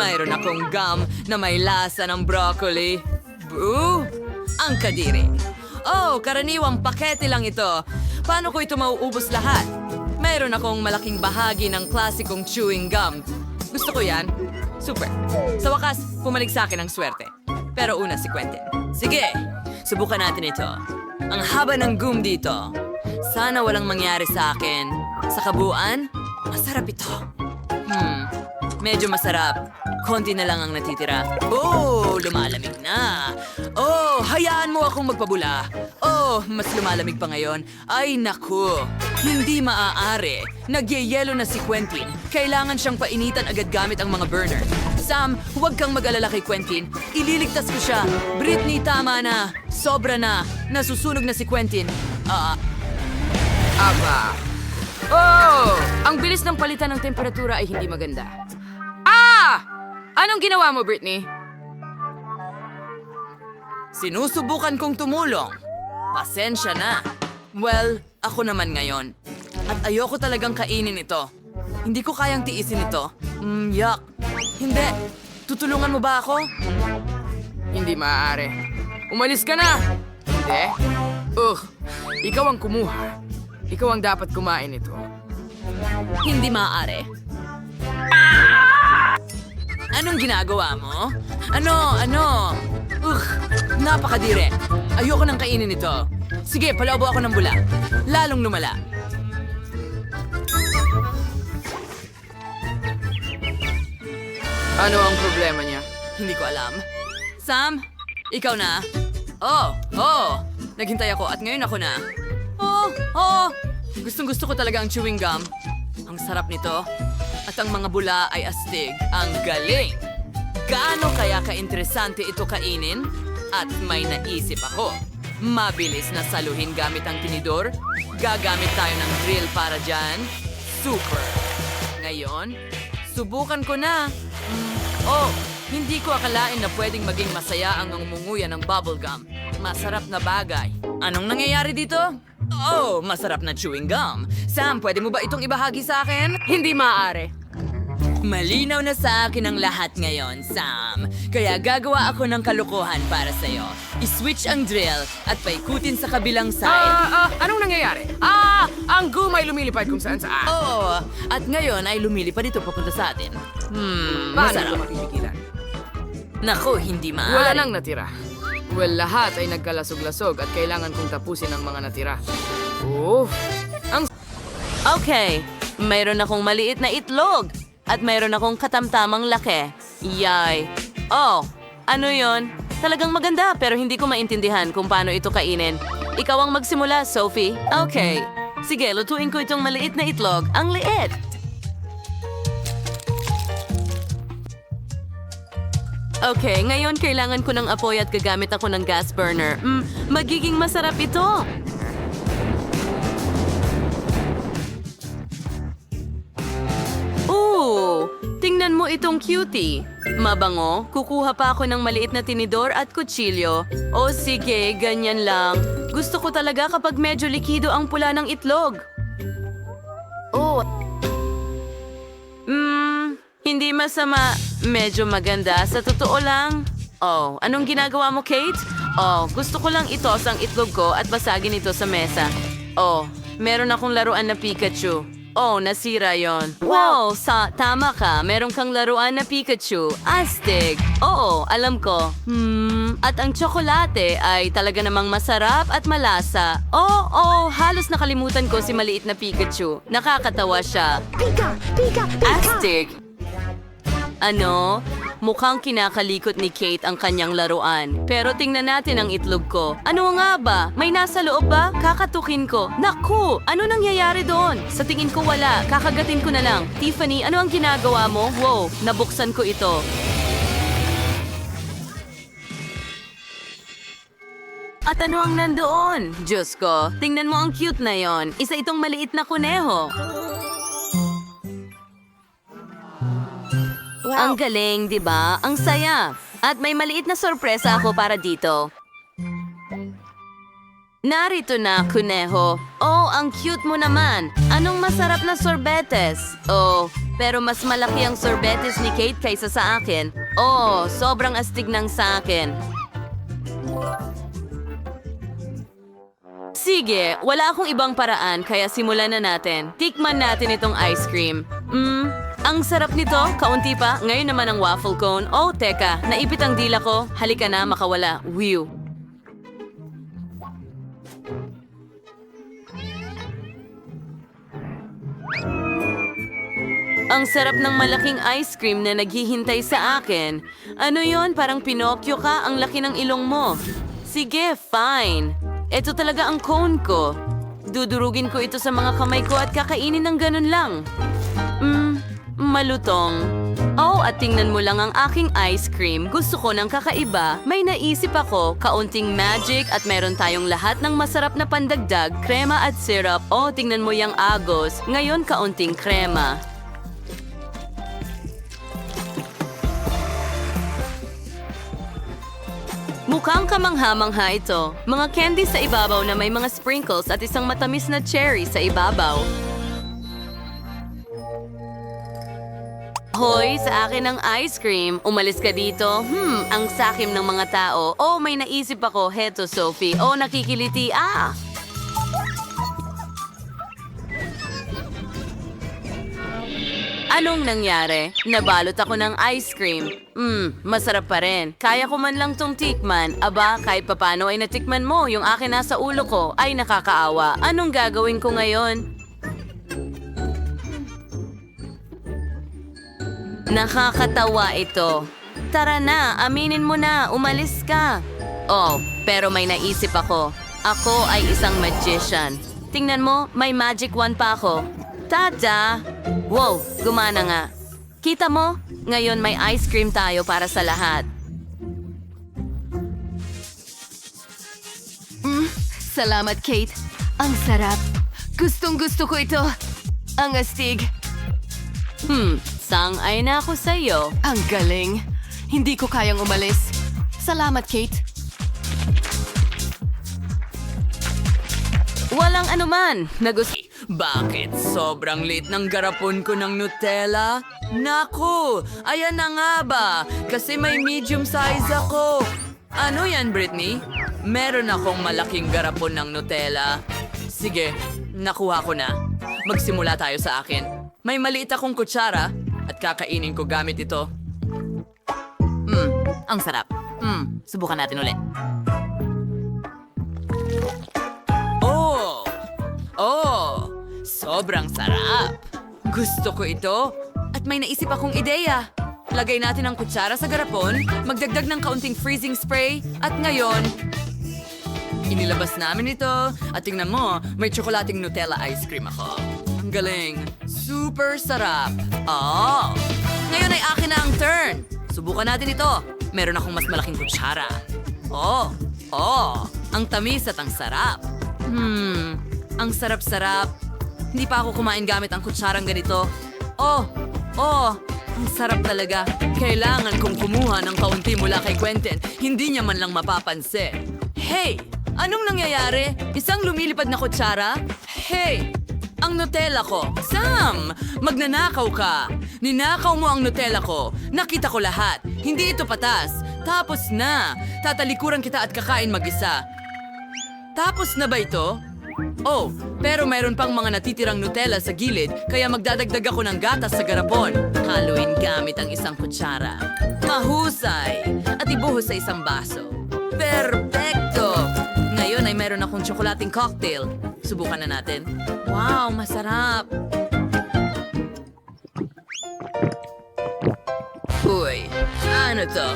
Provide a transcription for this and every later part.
mayroon akong gum na may lasa ng broccoli. Boo! Ang kadiri. Oh, karaniwang pakete lang ito. Paano ko ito mauubos lahat? Mayroon akong malaking bahagi ng klasikong chewing gum. Gusto ko yan. Super. Sa wakas, pumalig sa akin ang swerte. Pero una si Quentin. Sige, subukan natin ito. Ang haba ng gum dito. Sana walang mangyari sa akin. Sa kabuuan, masarap ito. Hmm, medyo masarap. Konti na lang ang natitira. Oh, lumalamig na. Oh, hayaan mo akong magpabula. Oh, mas lumalamig pa ngayon. Ay, naku. Hindi maaari. Nagyayelo na si Quentin. Kailangan siyang painitan agad gamit ang mga burner. Sam, huwag kang mag-alala kay Quentin. Ililigtas ko siya. Britney, tama na. Sobra na. Nasusunog na si Quentin. Ah, Aba. Oh! Ang bilis ng palitan ng temperatura ay hindi maganda. Ah! Anong ginawa mo, Britney? Sinusubukan kong tumulong. Pasensya na. Well, ako naman ngayon. At ayoko talagang kainin ito. Hindi ko kayang tiisin ito. Mm, yuck. Hindi. Tutulungan mo ba ako? Hindi maaari. Umalis ka na! Hindi? Ugh, ikaw ang kumuha. Ikaw ang dapat kumain ito. Hindi maaari. Anong ginagawa mo? Ano? Ano? Ugh, napakadire. Ayoko nang kainin ito. Sige, palaubo ako ng bula. Lalong lumala. Ano ang problema niya? Hindi ko alam. Sam, ikaw na. Oh, oh. Naghintay ako at ngayon ako na. Oh, oh. Gustong gusto ko talaga ang chewing gum. Ang sarap nito. At ang mga bula ay astig. Ang galing! Gaano kaya ka-interesante ito kainin? At may naisip ako. Mabilis na saluhin gamit ang tinidor. Gagamit tayo ng drill para dyan. Super! Ngayon, subukan ko na. Mm, oh, hindi ko akalain na pwedeng maging masaya ang umunguya ng bubblegum. Masarap na bagay. Anong nangyayari dito? Oh, masarap na chewing gum. Sam, pwede mo ba itong ibahagi sa akin? Hindi maaari. Malinaw na sa akin ang lahat ngayon, Sam. Kaya gagawa ako ng kalokohan para sa'yo. I-switch ang drill at paikutin sa kabilang side. Ah, ah, anong nangyayari? Ah, ang gum ay lumilipad kung saan saan. Oo, at ngayon ay lumilipad ito papunta sa atin. Hmm, Paano masarap. ito mapipigilan? Naku, hindi maaari. Wala nang natira. Well, lahat ay nagkalasog-lasog at kailangan kong tapusin ang mga natira. Oof! Okay, mayroon akong maliit na itlog. At mayroon akong katamtamang laki. Yay. Oh, ano yon? Talagang maganda pero hindi ko maintindihan kung paano ito kainin. Ikaw ang magsimula, Sophie. Okay. Sige, lutuin ko itong maliit na itlog. Ang liit! Okay, ngayon kailangan ko ng apoy at gagamit ako ng gas burner. Mm, magiging masarap ito. Ooh, tingnan mo itong cutie. Mabango, kukuha pa ako ng maliit na tinidor at kutsilyo. O sige, ganyan lang. Gusto ko talaga kapag medyo likido ang pula ng itlog. Oh. Hmm, hindi masama. Medyo maganda. Sa totoo lang. Oh, anong ginagawa mo, Kate? Oh, gusto ko lang itos ang itlog ko at basagin ito sa mesa. Oh, meron akong laruan na Pikachu. Oh, nasira yon. Wow, sa tama ka. Meron kang laruan na Pikachu. Astig. Oo, alam ko. Hmm, at ang tsokolate ay talaga namang masarap at malasa. Oh, oh, halos nakalimutan ko si maliit na Pikachu. Nakakatawa siya. Pika, pika, pika. Astig! Ano? Mukhang kinakalikot ni Kate ang kanyang laruan. Pero tingnan natin ang itlog ko. Ano nga ba? May nasa loob ba? Kakatukin ko. Naku! Ano nangyayari doon? Sa tingin ko wala. Kakagatin ko na lang. Tiffany, ano ang ginagawa mo? Wow, nabuksan ko ito. At ano ang nandoon? Diyos ko, tingnan mo ang cute na yon. Isa itong maliit na kuneho. Ang galing, di ba? Ang saya. At may maliit na sorpresa ako para dito. Narito na, kuneho. Oh, ang cute mo naman. Anong masarap na sorbetes? Oh, pero mas malaki ang sorbetes ni Kate kaysa sa akin. Oh, sobrang astig ng sa akin. Sige, wala akong ibang paraan kaya simulan na natin. Tikman natin itong ice cream. Mmm, ang sarap nito. Kaunti pa. Ngayon naman ang waffle cone. Oh, teka. Naipit ang dila ko. Halika na, makawala. Wiw. Ang sarap ng malaking ice cream na naghihintay sa akin. Ano yon? Parang Pinocchio ka? Ang laki ng ilong mo. Sige, fine. Ito talaga ang cone ko. Dudurugin ko ito sa mga kamay ko at kakainin ng ganun lang. Hmm, malutong. Oh, at tingnan mo lang ang aking ice cream. Gusto ko ng kakaiba. May naisip ako, kaunting magic at meron tayong lahat ng masarap na pandagdag, krema at syrup. Oh, tingnan mo yung agos. Ngayon, kaunting krema. Mukhang kamangha-mangha ito. Mga candy sa ibabaw na may mga sprinkles at isang matamis na cherry sa ibabaw. Hoy, sa akin ang ice cream. Umalis ka dito. Hmm, ang sakim ng mga tao. Oh, may naisip ako. Heto, Sophie. Oh, nakikiliti. Ah! Anong nangyari? Nabalot ako ng ice cream. Hmm, masarap pa rin. Kaya ko man lang tong tikman. Aba, kahit papano ay natikman mo. Yung akin nasa ulo ko ay nakakaawa. Anong gagawin ko ngayon? Nakakatawa ito. Tara na, aminin mo na, umalis ka. Oh, pero may naisip ako. Ako ay isang magician. Tingnan mo, may magic wand pa ako. Tada! Wow, gumana nga. Kita mo, ngayon may ice cream tayo para sa lahat. Salamat, Kate. Ang sarap. Gustong gusto ko ito. Ang astig. Hmm, sang-ay na ako sa'yo. Ang galing. Hindi ko kayang umalis. Salamat, Kate. Walang anuman. Nagus... Bakit? Sobrang lit ng garapon ko ng Nutella? Naku! Ayan na nga ba? Kasi may medium size ako. Ano yan, Britney? Meron akong malaking garapon ng Nutella. Sige, nakuha ko na. Magsimula tayo sa akin. May maliit akong kutsara at kakainin ko gamit ito. Hmm, ang sarap. Hmm, subukan natin ulit. Oh! Oh! Sobrang sarap! Gusto ko ito. At may naisip akong ideya. Lagay natin ang kutsara sa garapon, magdagdag ng kaunting freezing spray, at ngayon, inilabas namin ito. At tingnan mo, may tsokolating Nutella ice cream ako. Galing. Super sarap. Oh! Ngayon ay akin na ang turn. Subukan natin ito. Meron akong mas malaking kutsara. Oh! Oh! Ang tamis at ang sarap. Hmm, ang sarap-sarap. Hindi pa ako kumain gamit ang kutsarang ganito. Oh, oh, ang sarap talaga. Kailangan kong kumuha ng kaunti mula kay Quentin. Hindi niya man lang mapapansin. Hey! Anong nangyayari? Isang lumilipad na kutsara? Hey! Ang Nutella ko. Sam! Magnanakaw ka. Ninakaw mo ang Nutella ko. Nakita ko lahat. Hindi ito patas. Tapos na. Tatalikuran kita at kakain mag-isa. Tapos na ba ito? Oh, pero mayroon pang mga natitirang Nutella sa gilid, kaya magdadagdag ako ng gatas sa garapon. Haluin gamit ang isang kutsara. Mahusay! At ibuhos sa isang baso. Perfecto! Ngayon ay meron akong tsokolating cocktail. Subukan na natin. Wow, masarap! Uy, ano to?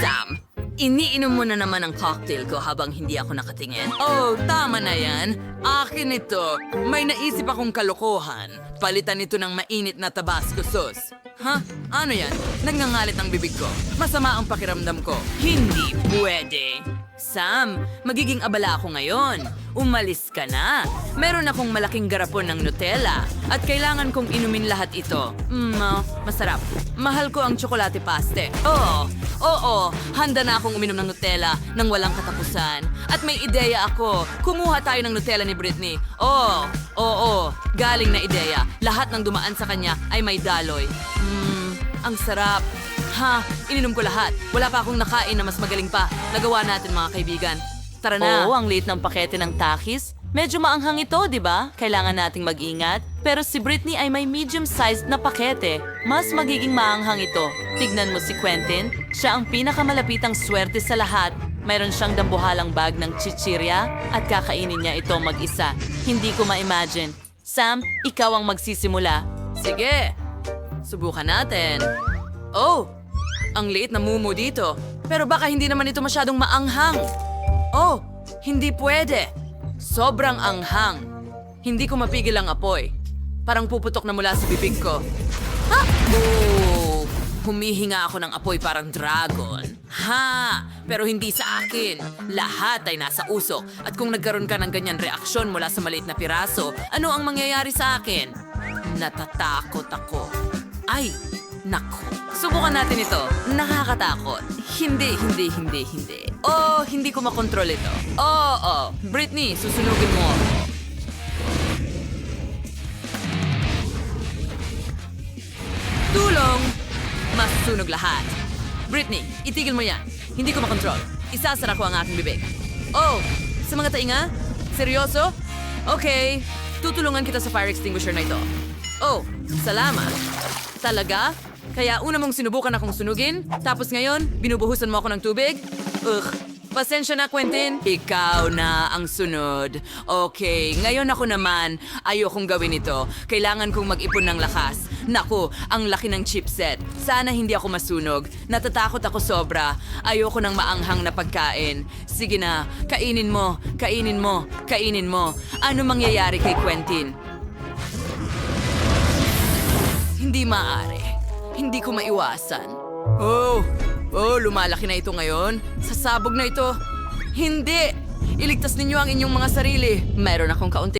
Sam, iniinom mo na naman ang cocktail ko habang hindi ako nakatingin. Oh, tama na yan. Akin ito. May naisip akong kalokohan. Palitan ito ng mainit na tabasco sauce. Ha? Ano yan? Nagngangalit ang bibig ko. Masama ang pakiramdam ko. Hindi pwede. Sam, magiging abala ako ngayon. Umalis ka na. Meron akong malaking garapon ng Nutella at kailangan kong inumin lahat ito. Mm, ah, masarap. Mahal ko ang tsokolate paste. Oh, Oo, handa na akong uminom ng Nutella nang walang katapusan. At may ideya ako. Kumuha tayo ng Nutella ni Britney. Oo, oo, galing na ideya. Lahat ng dumaan sa kanya ay may daloy. Hmm, ang sarap. Ha, ininom ko lahat. Wala pa akong nakain na mas magaling pa. Nagawa natin mga kaibigan. Tara na. Oo, ang liit ng pakete ng takis. Medyo maanghang ito, di ba? Kailangan nating mag-ingat. Pero si Britney ay may medium-sized na pakete. Mas magiging maanghang ito. Tignan mo si Quentin. Siya ang pinakamalapitang swerte sa lahat. Mayroon siyang dambuhalang bag ng chichirya at kakainin niya ito mag-isa. Hindi ko ma-imagine. Sam, ikaw ang magsisimula. Sige, subukan natin. Oh, ang liit na mumu dito. Pero baka hindi naman ito masyadong maanghang. Oh, hindi pwede. Sobrang anghang. Hindi ko mapigil ang apoy. Parang puputok na mula sa bibig ko. Ha? Oh, humihinga ako ng apoy parang dragon. Ha! Pero hindi sa akin. Lahat ay nasa usok. At kung nagkaroon ka ng ganyan reaksyon mula sa maliit na piraso, ano ang mangyayari sa akin? Natatakot ako. Ay, nako. Subukan natin ito. Nakakatakot. Hindi, hindi, hindi, hindi. Oh, hindi ko makontrol ito. Oh, oh. Britney, susunugin mo. ako. Tulong! Masusunog lahat. Britney, itigil mo yan. Hindi ko makontrol. Isasara ko ang aking bibig. Oh, sa mga tainga? Seryoso? Okay, tutulungan kita sa fire extinguisher na ito. Oh, salamat. Talaga? Kaya una mong sinubukan akong sunugin, tapos ngayon, binubuhusan mo ako ng tubig? Ugh, pasensya na, Quentin. Ikaw na ang sunod. Okay, ngayon ako naman, ayokong gawin ito. Kailangan kong mag-ipon ng lakas. Naku, ang laki ng chipset. Sana hindi ako masunog. Natatakot ako sobra. Ayoko ng maanghang na pagkain. Sige na, kainin mo, kainin mo, kainin mo. Ano mangyayari kay Quentin? Hindi maaari. Hindi ko maiwasan. Oh, oh, lumalaki na ito ngayon. Sasabog na ito. Hindi! Iligtas ninyo ang inyong mga sarili. Meron akong kaunti